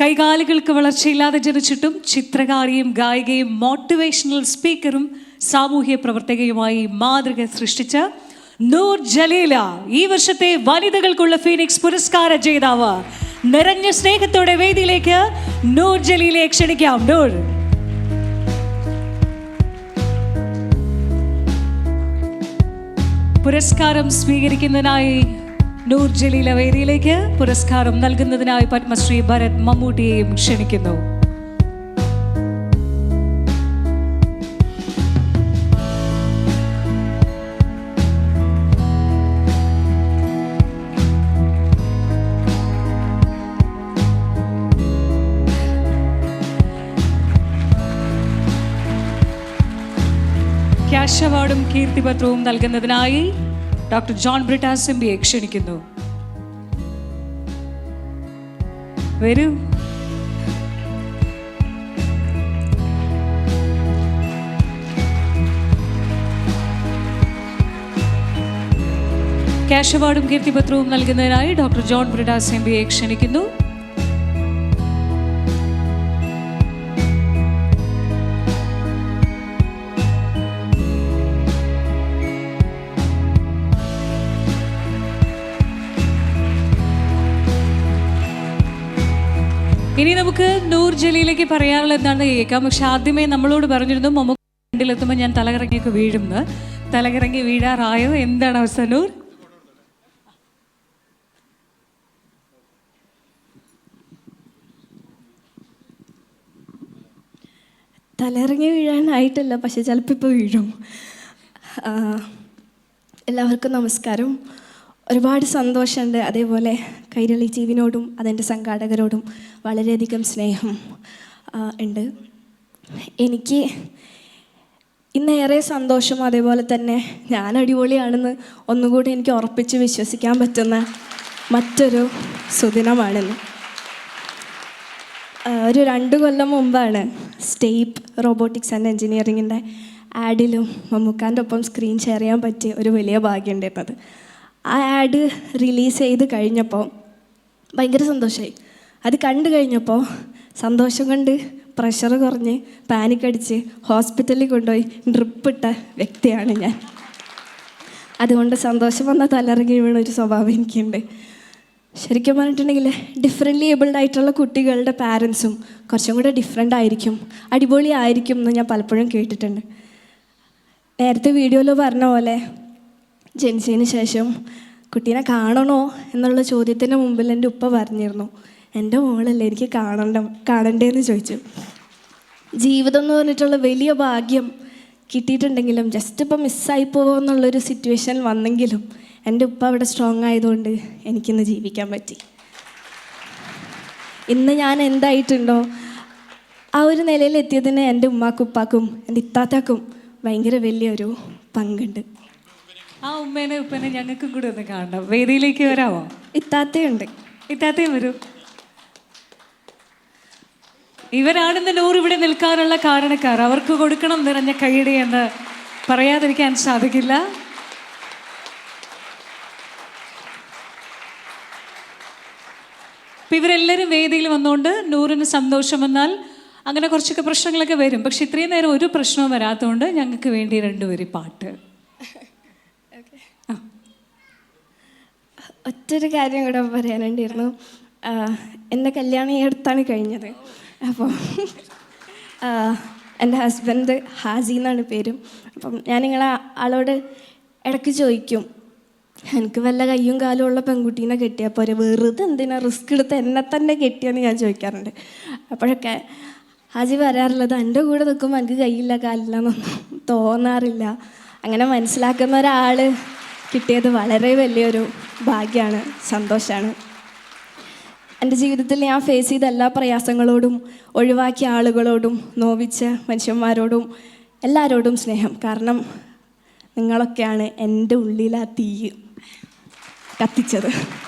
കൈകാലുകൾക്ക് വളർച്ചയില്ലാതെ ജനിച്ചിട്ടും ചിത്രകാരിയും ഗായികയും motivational സ്പീക്കറും സാമൂഹ്യ പ്രവർത്തകയുമായി മാതൃക സൃഷ്ടിച്ച നൂർ ജലീല. ഈ വർഷത്തെ വനിതകൾക്കുള്ള ഫീനിക്സ് പുരസ്കാര ജേതാവ്. നിറഞ്ഞ സ്നേഹത്തോടെ വേദിയിലേക്ക് നൂർ ജലീലയെ ക്ഷണിക്കാം. നൂർ. പുരസ്കാരം സ്വീകരിക്കുന്നതിനായി നൂർ ജലീല വേദിയിലേക്ക് പുരസ്കാരം നൽകുന്നതിനായി പത്മശ്രീ ഭരത് മമ്മൂട്ടിയെയും ക്ഷണിക്കുന്നു. ക്യാഷ് അവാർഡും കീർത്തിപത്രവും നൽകുന്നതിനായി ഡോക്ടർ ജോൺ ബ്രിട്ടാസ് എം ബിയെ ക്ഷണിക്കുന്നു. വരൂ. ക്യാഷ് അവാർഡും കീർത്തിപത്രവും നൽകുന്നതിനായി ഡോക്ടർ ജോൺ ബ്രിഡാസ് എം ബിയെ ക്ഷണിക്കുന്നു. ഇനി നമുക്ക് നൂർ ജലീലേക്ക് പറയാനുള്ള എന്താണെന്ന് കേൾക്കാം. പക്ഷെ ആദ്യമേ നമ്മളോട് പറഞ്ഞിരുന്നു മമ്മൂട്ടിലെത്തുമ്പോൾ ഞാൻ തലകറങ്ങിയൊക്കെ വീഴും തലകറങ്ങി വീഴാറായോ? എന്താണ് അവസ്ഥ നൂർ? തലയിറങ്ങി വീഴാനായിട്ടല്ല പക്ഷെ ചിലപ്പോൾ ഇപ്പോൾ വീഴും. എല്ലാവർക്കും നമസ്കാരം. ഒരുപാട് സന്തോഷമുണ്ട്. അതേപോലെ കൈരളി ജീവിനോടും അതിന്റെ സംഘാടകരോടും വളരെയധികം സ്നേഹം ഉണ്ട്. എനിക്ക് ഇന്നേറെ സന്തോഷം അതേപോലെ തന്നെ ഞാൻ അടിപൊളിയാണെന്ന് ഒന്നുകൂടി എനിക്ക് ഉറപ്പിച്ച് വിശ്വസിക്കാൻ പറ്റുന്ന മറ്റൊരു സുദിനമാണിന്ന്. ഒരു രണ്ട് കൊല്ലം മുമ്പാണ് സ്റ്റേപ്പ് റോബോട്ടിക്സ് ആൻഡ് എൻജിനീയറിങ്ങിന്റെ ആഡിലും മമ്മൂക്കാന്റെ ഒപ്പം സ്ക്രീൻ ഷെയർ ചെയ്യാൻ പറ്റിയ ഒരു വലിയ ഭാഗ്യം ഉണ്ടായിരുന്നത്. ആ ആഡ് റിലീസ് ചെയ്ത് കഴിഞ്ഞപ്പോൾ ഭയങ്കര സന്തോഷമായി അത് കണ്ടു കഴിഞ്ഞപ്പോൾ സന്തോഷം കൊണ്ട് പ്രഷർ കുറഞ്ഞ് പാനിക്കടിച്ച് ഹോസ്പിറ്റലിൽ കൊണ്ടുപോയി ഡ്രിപ്പിട്ട വ്യക്തിയാണ് ഞാൻ. അതുകൊണ്ട് സന്തോഷം വന്ന തലറങ്ങി വീണ ഒരു സ്വഭാവം എനിക്കുണ്ട്. ശരിക്കും പറഞ്ഞിട്ടുണ്ടെങ്കിൽ ഡിഫറെന്റ്ലി ഏബിൾഡ് ആയിട്ടുള്ള കുട്ടികളുടെ പാരൻസും കുറച്ചും കൂടെ ഡിഫറെന്റ് ആയിരിക്കും അടിപൊളി ആയിരിക്കും എന്ന് ഞാൻ പലപ്പോഴും കേട്ടിട്ടുണ്ട്. നേരത്തെ വീഡിയോയിൽ പറഞ്ഞ പോലെ ജനിച്ചതിന് ശേഷം കുട്ടീനെ കാണണോ എന്നുള്ള ചോദ്യത്തിന് മുമ്പിൽ എന്റെ ഉപ്പ പറഞ്ഞിരുന്നു. എന്റെ മോളല്ലേ എനിക്ക് കാണണ്ട കാണണ്ടേന്ന് ചോദിച്ചു. ജീവിതം എന്ന് പറഞ്ഞിട്ടുള്ള വലിയ ഭാഗ്യം കിട്ടിയിട്ടുണ്ടെങ്കിലും ജസ്റ്റ് ഇപ്പം മിസ്സായി പോകുമോ എന്നുള്ളൊരു സിറ്റുവേഷൻ വന്നെങ്കിലും എന്റെ ഉപ്പ അവിടെ സ്ട്രോങ് ആയതുകൊണ്ട് എനിക്കിന്ന് ജീവിക്കാൻ പറ്റി. ഇന്ന് ഞാൻ എന്തായിട്ടുണ്ടോ? ആ ഒരു നിലയിൽ എത്തിയതിന് എന്റെ ഉമ്മാക്കും ഉപ്പാക്കും എന്റെ ഇത്താത്താക്കും ഭയങ്കര വലിയൊരു പങ്കുണ്ട്. ആ ഉമ്മേനെ ഉപ്പനെ ഞങ്ങൾക്കും കൂടെ ഒന്ന് കാണണം. വേദിയിലേക്ക് വരാമോ? ഇത്താത്തയുണ്ട്. ഇത്താത്തയും വരൂ. ഇവരാണെന്ന് നൂറ് ഇവിടെ നിൽക്കാനുള്ള കാരണക്കാർ. അവർക്ക് കൊടുക്കണം നിറഞ്ഞ കൈയടി എന്ന് പറയാതിരിക്കാൻ സാധിക്കില്ല. ഇപ്പം ഇവരെല്ലാവരും വേദിയിൽ വന്നുകൊണ്ട് നൂറിന് സന്തോഷം വന്നാൽ അങ്ങനെ കുറച്ചൊക്കെ പ്രശ്നങ്ങളൊക്കെ വരും. പക്ഷെ ഇത്രയും നേരം ഒരു പ്രശ്നവും വരാത്തതുകൊണ്ട് ഞങ്ങൾക്ക് വേണ്ടി രണ്ടുപേരും പാട്ട്. ഒറ്റൊരു കാര്യം കൂടെ പറയാനുണ്ടായിരുന്നു. എന്റെ കല്യാണം ഈ അടുത്താണ് കഴിഞ്ഞത്. അപ്പോൾ എന്റെ ഹസ്ബൻഡ് ഹാസി എന്നാണ് പേരും. അപ്പം ഞാൻ നിങ്ങളെ ആളോട് ഇടയ്ക്ക് ചോദിക്കും എനിക്ക് വല്ല കയ്യും കാലും ഉള്ള പെൺകുട്ടീനെ കെട്ടിയാൽ പോരെ? വെറുതെ എന്തിനാ റിസ്ക് എടുത്ത് എന്നെ തന്നെ കെട്ടിയെന്ന് ഞാൻ ചോദിക്കാറുണ്ട്. അപ്പോഴൊക്കെ ഹാജി പറയാറുള്ളത് എന്റെ കൂടെ നിൽക്കുമ്പോൾ എനിക്ക് കയ്യില്ല കാലില്ല എന്നൊന്നും തോന്നാറില്ല. അങ്ങനെ മനസ്സിലാക്കുന്ന ഒരാൾ കിട്ടിയത് വളരെ വലിയൊരു ഭാഗ്യമാണ് സന്തോഷമാണ് എന്റെ ജീവിതത്തിൽ ഞാൻ ഫേസ് ചെയ്ത എല്ലാ പ്രയാസങ്ങളോടും ഒഴിവാക്കിയ ആളുകളോടും നോവിച്ച മനുഷ്യന്മാരോടും എല്ലാവരോടും സ്നേഹം. കാരണം നിങ്ങളൊക്കെയാണ് എന്റെ ഉള്ളിൽ ആ തീ കത്തിച്ചത്.